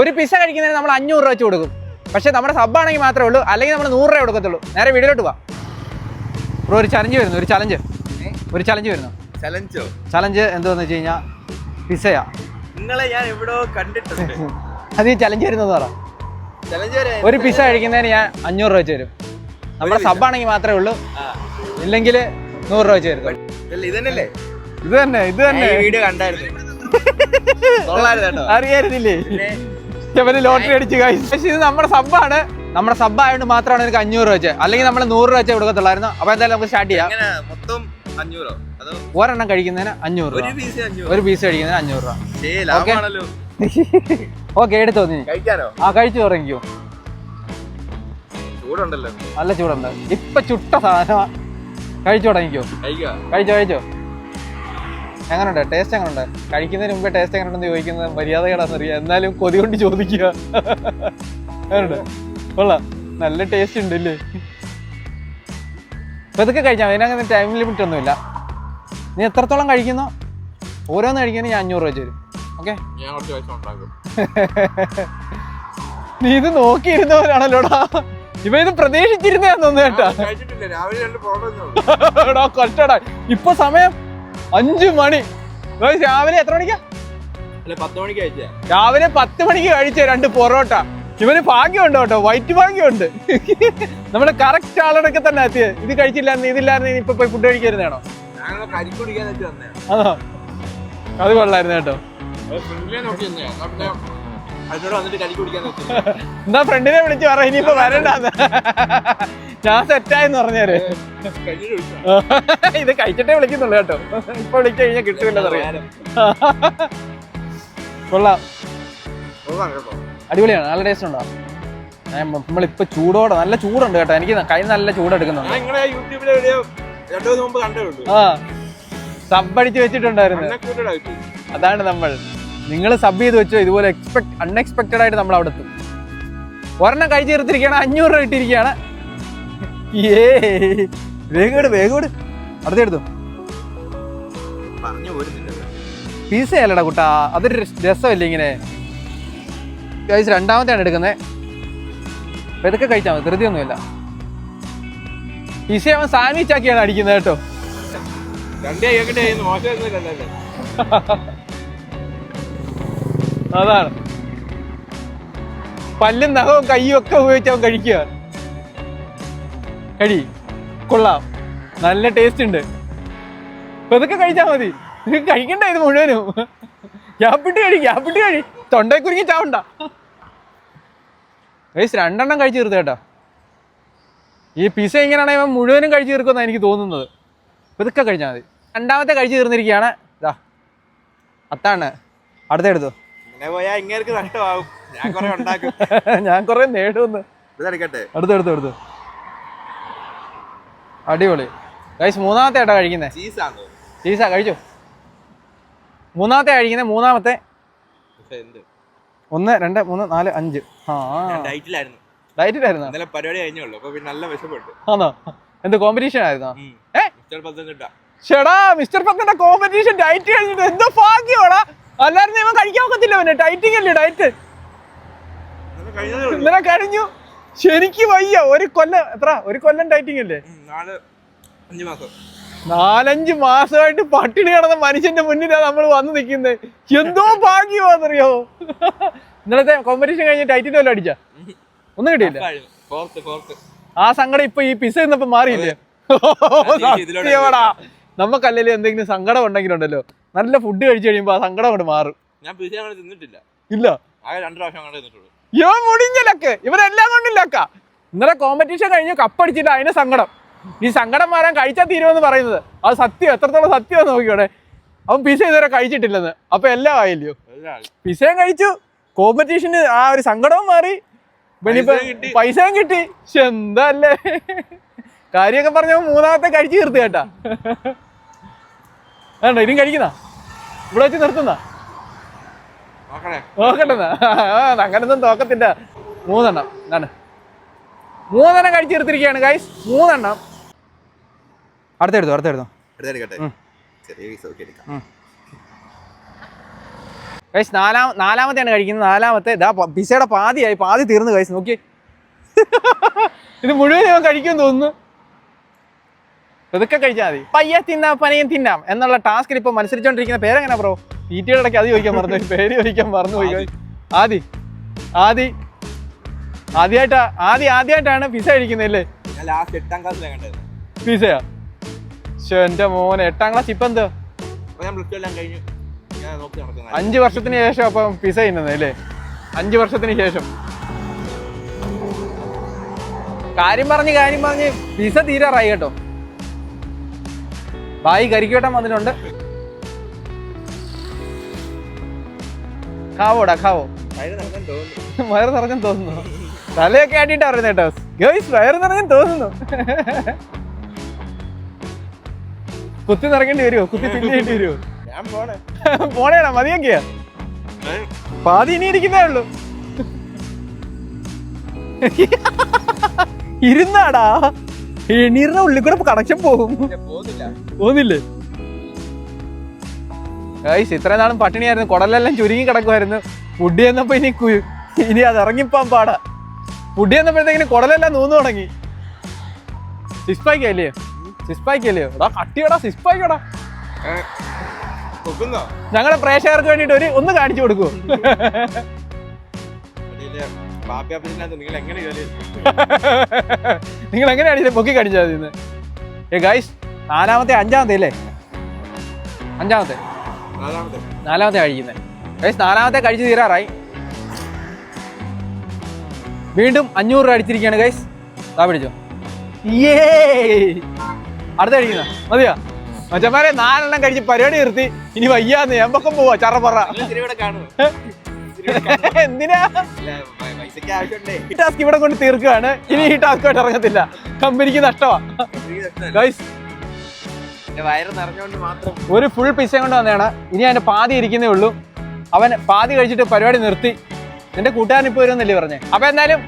ഒരു പിസ കഴിക്കുന്നതിന് നമ്മൾ അഞ്ഞൂറ് രൂപ വെച്ച് കൊടുക്കും. പക്ഷേ നമ്മുടെ സബ് ആണെങ്കിൽ മാത്രമേ ഉള്ളൂ. അല്ലെങ്കിൽ നമ്മൾ നൂറ് രൂപ കൊടുക്കത്തുള്ളൂ. നേരെ വീടിലോട്ട് പോവാം. ബ്രോ ഒരു ചലഞ്ച് വരുന്നു. ഒരു ചലഞ്ച് ഒരു ചലഞ്ച് വരുന്നു. ചലഞ്ചോ ചലഞ്ച് എന്തോന്ന് വെച്ച് കഴിഞ്ഞാൽ പിസയാ നിങ്ങളെ ഞാൻ എവിടെയോ കണ്ടിട്ടുണ്ട്. അത് ഈ ചലഞ്ച് വരുന്നത് പറ. ഒരു പിസ കഴിക്കുന്നതിന് ഞാൻ അഞ്ഞൂറ് രൂപ വെച്ച് തരും. നമ്മുടെ സബ്ബാണെങ്കിൽ സബ് ആണെങ്കിൽ മാത്രമേ ഉള്ളൂ. ഇല്ലെങ്കിൽ നൂറ് രൂപ വെച്ച് തരും. ഇത് തന്നെ ഇത് തന്നെ. വീഡിയോ കണ്ടായിരുന്നു. അറിയായിരുന്നില്ലേ? ഇവന് ലോട്ടറി അടിച്ചു കഴിച്ചു പക്ഷെ ഇത് നമ്മുടെ സബ്ബാണ്. നമ്മുടെ സബ് ആയതുകൊണ്ട് മാത്രമാണ് എനിക്ക് അഞ്ഞൂറ് രൂപ വെച്ച് അല്ലെങ്കിൽ നമ്മൾ നൂറ് രൂപ വെച്ച് കൊടുക്കത്തുള്ളായിരുന്നു. അപ്പൊ എന്തായാലും നമുക്ക് സ്റ്റാർട്ട് ചെയ്യാം. മൊത്തം അഞ്ഞൂറോ? ഒരെണ്ണം കഴിക്കുന്നതിന് അഞ്ഞൂറ് ഒരു രൂപ ഒരു പീസ് കഴിക്കുന്നതിന് അഞ്ഞൂറ് രൂപ. ഓക്കെ എടുത്തോ നീ. കഴിക്കാനോ? ആ കഴിച്ചു തുടങ്ങിക്കോ. ചൂടുണ്ടല്ലോ. നല്ല ചൂടുണ്ട്. ഇപ്പൊ ചുട്ട സാധനമാ. കഴിച്ചു തുടങ്ങിക്കോ. കഴിച്ചോ കഴിച്ചോ. എങ്ങനെയുണ്ട് ടേസ്റ്റ് എങ്ങനെയുണ്ട് കഴിക്കുന്നതിന് മുമ്പേ ടേസ്റ്റ് എങ്ങനെയുണ്ടെന്ന് ചോദിക്കുന്നത് മര്യാദകേടാന്ന് അറിയാം എന്നാലും കൊതി കൊണ്ട് ചോദിക്കുക. എങ്ങനെയുണ്ട് കൊള്ളാം. നല്ല ടേസ്റ്റ് ഉണ്ട് ഇല്ലേ? ഇതൊക്കെ കഴിച്ചാൽ അതിനങ്ങനെ ടൈം ലിമിറ്റ് ഒന്നുമില്ല. നീ എത്രത്തോളം കഴിക്കുന്നോ ഓരോന്ന് കഴിക്കാൻ ഞാൻ അഞ്ഞൂറ് രൂപ വെച്ച് തരും. ഓക്കെ നീ ഇത് നോക്കിയിരുന്നവരാണല്ലോടാ ഇവ ഇത് പ്രതീക്ഷിച്ചിരുന്നേട്ടാ കേട്ടാ. കഷ്ടടാ ഇപ്പൊ സമയം അഞ്ചു മണി. രാവിലെ എത്ര മണിക്കാ? അല്ല പത്ത് മണിക്ക് കഴിച്ചാ രാവിലെ പത്ത് മണിക്ക് കഴിച്ച രണ്ട് പൊറോട്ട. ഇവന് ഭാഗ്യമുണ്ട് കേട്ടോ വൈറ്റ് ഭാഗ്യമുണ്ട്. നമ്മൾ കറക്റ്റ് ആളടക്കെ തന്നെ എത്തിയത് ഇത് കഴിച്ചില്ലായിരുന്നു ഇതില്ലായിരുന്നു ഇപ്പൊ പോയി ഫുഡ് അതോ അത് കൊള്ളായിരുന്നു കേട്ടോ. എന്താ ഫ്രണ്ടിനെ വിളിച്ച് പറ ഇനിയിപ്പോ വരണ്ടാന്ന്. ഞാൻ സെറ്റായെന്ന് പറഞ്ഞേര്. ഇത് കഴിച്ചിട്ടേ വിളിക്കുന്നുള്ളു കേട്ടോ. ഇപ്പൊ വിളിച്ചു കഴിഞ്ഞാൽ കിട്ടൂല്ലെന്നറിയാം കൊള്ളാം. അടിപൊളിയാണ്. നല്ല ടേസ്റ്റ് ഉണ്ടോ? നമ്മളിപ്പോ ചൂടോടെ നല്ല ചൂടുണ്ട് കേട്ടോ. എനിക്ക് കൈ നല്ല ചൂടെടുക്കുന്നുണ്ട് ആ സബ് അടിച്ച് വെച്ചിട്ടുണ്ടായിരുന്നു. അതാണ് നമ്മൾ. നിങ്ങൾ സബ് ചെയ്ത് വെച്ചോ ഇതുപോലെ എക്സ്പെക്ട് അൺഎക്സ്പെക്റ്റഡ് ആയിട്ട് നമ്മൾ അവിടെ എത്തും. ഒരെണ്ണം കഴിച്ച് തീർത്തിരിക്കുകയാണ് അഞ്ഞൂറ് രൂപ ഇട്ടിരിക്കുകയാണ്. ഏ വേഗോട് വേഗോട് അടുത്തെടുത്തു പീസ അല്ലടാ കുട്ടാ അതൊരു രസ- രസമല്ലേ ഇങ്ങനെ. കഴിച്ച് രണ്ടാമത്തെയാണ് എടുക്കുന്നത് അപ്പൊ ഇതൊക്കെ കഴിച്ചാൽ മതി ധൃതിയൊന്നുമില്ല പീസ അവൻ സാൻഡ്വിച്ച് ആക്കിയാണ് അടിക്കുന്നത് കേട്ടോ. രണ്ടേ കേൾക്കട്ടെ മോശമായിരുന്നില്ലല്ലേ അതാണ്. പല്ലും നഖവും കയ്യും ഒക്കെ ഉപയോഗിച്ച് അവൻ കഴിക്കുക. കഴി കൊള്ളാം. നല്ല ടേസ്റ്റ് ഉണ്ട്. അപ്പൊ ഇതൊക്കെ കഴിച്ചാൽ മതി. നിങ്ങൾക്ക് കഴിക്കണ്ട ഇത് മുഴുവനും. ഗ്യാപ്പിട്ട് കഴി ഗ്യാപ്പിട്ട് കഴി. തൊണ്ടയെ കുരുങ്ങി ചാവണ്ട. ഗൈസ് രണ്ടെണ്ണം കഴിച്ചു തീർത്ത് കേട്ടോ. ഈ പിസ ഇങ്ങനെയാണെങ്കിൽ ഇവൻ മുഴുവനും കഴിച്ചു തീർക്കുമെന്നാണ് എനിക്ക് തോന്നുന്നത്. ഇപ്പൊ ഇതൊക്കെ കഴിഞ്ഞാൽ മതി. രണ്ടാമത്തെ കഴിച്ചു തീർന്നിരിക്കുകയാണ്. ഇതാ അത്താണ്. അടുത്തെടുത്തു ഇങ്ങനെ പോയാ ഇങ്ങേർക്ക് നഷ്ടമാവും ഞാൻ കുറെ ഉണ്ടാക്കും. ഞാൻ കുറെ നേടുമെന്ന് ഇതെടുക്കട്ടെ എടുത്ത് എടുത്തു അടിപൊളി. കഴിച്ച് മൂന്നാമത്തെ ഏട്ടാ കഴിക്കുന്നേ. ചീസാണോ ചീസാ കഴിച്ചു? മൂന്നാമത്തെ കഴിക്കുന്നേ മൂന്നാമത്തെ. ഒന്ന് രണ്ട് മൂന്ന് നാല് അഞ്ച്. ആ. ഡയറ്റിലായിരുന്നു. ഡയറ്റിലായിരുന്നോ? ഇന്നലെ പരിപാടി കഴിഞ്ഞുള്ളൂ അപ്പൊ പിന്നെ നല്ല വിശപ്പുണ്ട്. ആണോ? എന്ത് കോമ്പറ്റീഷൻ ആയിരുന്നു? ഏ? മിസ്റ്റർ പത്തനംതിട്ട. ചേടാ മിസ്റ്റർ പത്തിന്റെ കോമ്പറ്റീഷൻ ഡയറ്റ് കഴിഞ്ഞിട്ട് എന്തോ ഭാഗ്യമാടാ അല്ലായിരുന്നു ഇവൻ കഴിക്കാൻ ഒക്കത്തില്ല അവന്. ഡയറ്റിംഗ് അല്ലേ ഡയറ്റ് ഇന്നലെ കഴിഞ്ഞു. ശരിക്ക് വയ്യ. ഒരു കൊല്ലം എത്ര? ഒരു കൊല്ലം ഡയറ്റിംഗ് അല്ലേ? നാലഞ്ച് മാസമായിട്ട് പട്ടിണി കിടന്ന മനുഷ്യന്റെ മുന്നിലാണ് നമ്മൾ വന്ന് നിൽക്കുന്നത് എന്തോ ഭാഗ്യമാണെന്നറിയോ ഇന്നലത്തെ കോമ്പറ്റീഷൻ കഴിഞ്ഞ ടൈറ്റിൽ വല്ല അടിച്ച? ഒന്നും കിട്ടിയില്ല. ആ സങ്കടം ഇപ്പൊ ഈ പിസ ഇന്നപ്പോ മാറിയില്ലേ? നമുക്കല്ലേ സത്യമാടാ. എന്തെങ്കിലും സങ്കടം ഉണ്ടെങ്കിലുണ്ടല്ലോ. നല്ല ഫുഡ് കഴിച്ചു കഴിയുമ്പോ ആ സങ്കടം കൊണ്ട് മാറും. ഞാൻ പിസ അങ്ങനെ തിന്നിട്ടില്ല. ഇല്ല? ആകെ രണ്ട് പ്രാവശ്യം അങ്ങനെ തിന്നിട്ടുള്ളൂ. ഇവൻ മുടിഞ്ഞലക്ക്. ഇവരെല്ലാം കൊണ്ടില്ലക്ക ലക്ക ഇന്നലെ കോമ്പറ്റീഷൻ കഴിഞ്ഞ് കപ്പടിച്ചിട്ട് അതിന് സങ്കടം. ഈ സങ്കടം മാറാൻ കഴിച്ചാൽ തീരുമെന്ന് പറയുന്നത്. അത് സത്യം എത്രത്തോളം സത്യം നോക്കിയോടെ അവൻ പിസ ഇതുവരെ കഴിച്ചിട്ടില്ലെന്ന്. അപ്പൊ എല്ലാം ആയില്ലയോ? പിസയും കഴിച്ചു. കോമ്പറ്റീഷന് ആ ഒരു സങ്കടവും മാറി. പൈസയും കിട്ടി. എന്താല്ലേ പക്ഷെ എന്തല്ലേ? കാര്യമൊക്കെ പറഞ്ഞ മൂന്നാമത്തെ കഴിച്ചു തീർത്ത് കേട്ടാ. ഇനിയും കഴിക്കുന്ന? ഇവിടെ വെച്ച് നിർത്തുന്ന? നോക്കണേ. നോക്കണ്ടെന്നാ അങ്ങനൊന്നും തോക്കത്തില്ല. മൂന്നെണ്ണം. എന്താണ് മൂന്നെണ്ണം കഴിച്ചു തീർത്തിരിക്കുകയാണ് ഗൈസ് മൂന്നെണ്ണം. അടുത്തെടുത്തു അടുത്തെടുത്തു. കഴിച്ച് നാലാം നാലാമത്തെയാണ് കഴിക്കുന്നത്. നാലാമത്തെ ഇതാ പിസയുടെ പാതിയായി. പാതി തീർന്നു ഗൈസ് നോക്കി ഇത് മുഴുവൻ ഞാൻ കഴിക്കുമെന്ന് തോന്നുന്നു. ഇതൊക്കെ കഴിച്ചാൽ മതി. പയ്യെ തിന്നാം പനയും തിന്നാം എന്നുള്ള ടാസ്കിൽ ഇപ്പൊ മത്സരിച്ചോണ്ടിരിക്കുന്ന പേരെങ്ങനെ ബ്രോ തീറ്റയുടെ ഇടയ്ക്ക് അത് ചോദിക്കാൻ മറന്നു പേര് ചോദിക്കാൻ മറന്നു പോയി. ആദി. ആദി. ആദ്യമായിട്ടാ ആദ്യ ആദ്യമായിട്ടാണ് പിസ കണ്ടത്. പിസയാ എന്റെ മോനെ എട്ടാം ക്ലാസ് ഇപ്പൊ എന്താ? അഞ്ച് വർഷത്തിന് ശേഷം അപ്പം പിസ തിന്നുന്നത് അല്ലേ? അഞ്ചു വർഷത്തിന് ശേഷം. കാര്യം പറഞ്ഞ് കാര്യം പറഞ്ഞ്. പിസ തീരാറായി കേട്ടോ. ബായി കരിക്കോട്ടം വന്നിട്ടുണ്ട്. ഖാവോടാ ഖാവോ. വയറ് നിറഞ്ഞു തോന്നുന്നു. തലയൊക്കെ ആട്ടിട്ട് പറയുന്നത് കേട്ടോ. ഗേൾസ് വയറ് നിറഞ്ഞു തോന്നുന്നു. കുത്തി നിറക്കേണ്ടി വരുമോ കുത്തി തിന്നേണ്ടി വരുമോ പോണേടാ മതിയൊക്കെയാ പാതി ഇനി ഇരിക്കുന്നേ ഉള്ളൂ. ഇരുന്നാടാ. എണീറിന്റെ ഉള്ളിൽ കൂടെ കണക്ഷൻ പോകും. പോകുന്നില്ല. ഗൈസ് ഇത്ര നാളും പട്ടിണിയായിരുന്നു. കുടലെല്ലാം ചുരുങ്ങി കിടക്കുമായിരുന്നു. പുടി എന്നപ്പോ ഇനി ഇനി അത് ഇറങ്ങിപ്പോൻ പാടാ. പുടി എന്നപ്പോഴത്തേക്കിന് കുടലെല്ലാം നൂന്നു തുടങ്ങി. സിസ്പായിക്കല്ലേ സിസ്പായിക്കല്ലേ സിസ്പായ്ക്ക് അല്ലയോ എടാ കട്ടിയോടാ സിസ്പായ്ക്കോടാ കൊക്കുന്നോ ഞങ്ങളുടെ പ്രേക്ഷകർക്ക് വേണ്ടിട്ട് ഒരു ഒന്ന് കാണിച്ചു കൊടുക്കൂ. നിങ്ങൾ എങ്ങനെ നിങ്ങൾ എങ്ങനെയാണ് ഇത് പൊക്കി കടിച്ചത് ഇന്ന്? ഏ ഗൈസ് നാലാമത്തെ അഞ്ചാമത്തെ അല്ലേ? അഞ്ചാമത്തെ. നാലാമത്തെ. നാലാമത്തെ കഴിക്കുന്നത് ഗൈസ് നാലാമത്തെ കഴിച്ച് തീരാറായി. വീണ്ടും അഞ്ഞൂറ് രൂപ അടിച്ചിരിക്കുകയാണ് ഗൈസ് താ പിടിച്ചോ. ഏ അടുത്ത കഴിക്കുന്ന മതിയോ? മച്ചന്മാരെ നാലെണ്ണം കഴിച്ച് പരിപാടി നിർത്തി. ഇനി വയ്യാന്ന് എമ്പക്കം പോവാ ചറപ്പറ എന്തിനാ? പൈസക്ക് ആവശ്യമുണ്ടേ. ഈ ടാസ്ക് ഇവിടെ കൊണ്ട് തീർക്കുകയാണ്. ഇനി ഈ ടാസ്ക് ആയിട്ട് ഇറങ്ങത്തില്ല. കമ്പനിക്ക് നഷ്ടമാ. ഗൈസ് എന്റെ വയറ് നിറഞ്ഞോണ്ട് മാത്രം. ഒരു ഫുൾ പിസ കൊണ്ട് വന്നതാണ്. ഇനി അതിന്റെ പാതി ഇരിക്കുന്നേ ഉള്ളൂ. അവൻ പാതി കഴിച്ചിട്ട് പരിപാടി നിർത്തി. നിന്റെ കൂട്ടുകാരൻ ഇപ്പൊ വരുമെന്നല്ലേ പറഞ്ഞേ? അപ്പൊ എന്തായാലും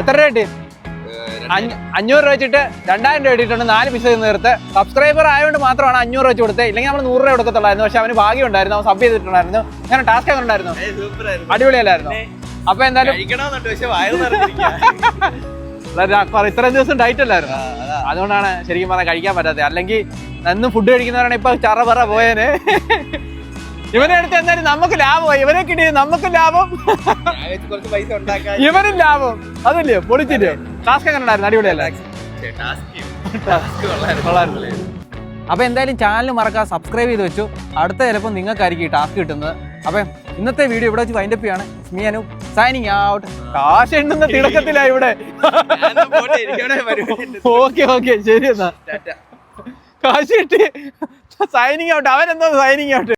എത്ര രൂപ കിട്ടി? അഞ്ഞൂറ് രൂപ വെച്ചിട്ട് രണ്ടായിരം രൂപ ഇട്ടിട്ടുണ്ട്. നാല് പിസ തീർത്ത് സബ്സ്ക്രൈബർ ആയതുകൊണ്ട് മാത്രമാണ് അഞ്ഞൂറ് വെച്ച് കൊടുത്തത്. ഇല്ലെങ്കിൽ നമ്മൾ നൂറ് രൂപ കൊടുക്കത്തുള്ളായിരുന്നു. പക്ഷെ അവന് ഭാഗ്യം ഉണ്ടായിരുന്നു. അവൻ സബ് ചെയ്തിട്ടുണ്ടായിരുന്നു. അങ്ങനെ ടാസ്ക് അങ്ങനെ ഉണ്ടായിരുന്നു. അടിപൊളിയല്ലായിരുന്നു? അപ്പൊ എന്തായാലും ഇത്രയും ദിവസം ഡയറ്റ് അല്ലായിരുന്നു? അതുകൊണ്ടാണ് ശരിക്കും പറഞ്ഞാൽ കഴിക്കാൻ പറ്റാത്തത്. അല്ലെങ്കിൽ എന്നും ഫുഡ് കഴിക്കുന്നവരാണ് ഇപ്പൊ ചറപറ പോയേനെ. ഇവനെ അടുത്ത് എന്തായാലും നമുക്ക് ലാഭമായി. ഇവനെ കിട്ടിയത് നമുക്ക് ലാഭം. ഇവനും ലാഭം. അതല്ലേ? പൊളിച്ചില്ലേ? ടാസ്ക് എങ്ങനെ ഉണ്ടായിരുന്നു? അടിപൊളിയല്ലേ. അപ്പൊ എന്തായാലും ചാനൽ മറക്കാതെ സബ്സ്ക്രൈബ് ചെയ്ത് വെച്ചു. അടുത്ത ചിലപ്പോൾ നിങ്ങൾക്കായിരിക്കും ഈ ടാസ്ക് കിട്ടുന്നത്. അപ്പൊ ഇന്നത്തെ വീഡിയോ ഇവിടെ വെച്ച് വൈൻഡപ്പ് ചെയ്യാണ്. സ്മി അനു സൈനിങ് ഔട്ട് കാശ് എണ്ണുന്ന തിടക്കത്തിലാ ഇവിടെ. ഓക്കെ ഓക്കെ ശരി എന്നാ. കാശ് കിട്ടി. സൈനിങ് ഔട്ട് അവൻ എന്തോ സൈനിങ് ഔട്ട്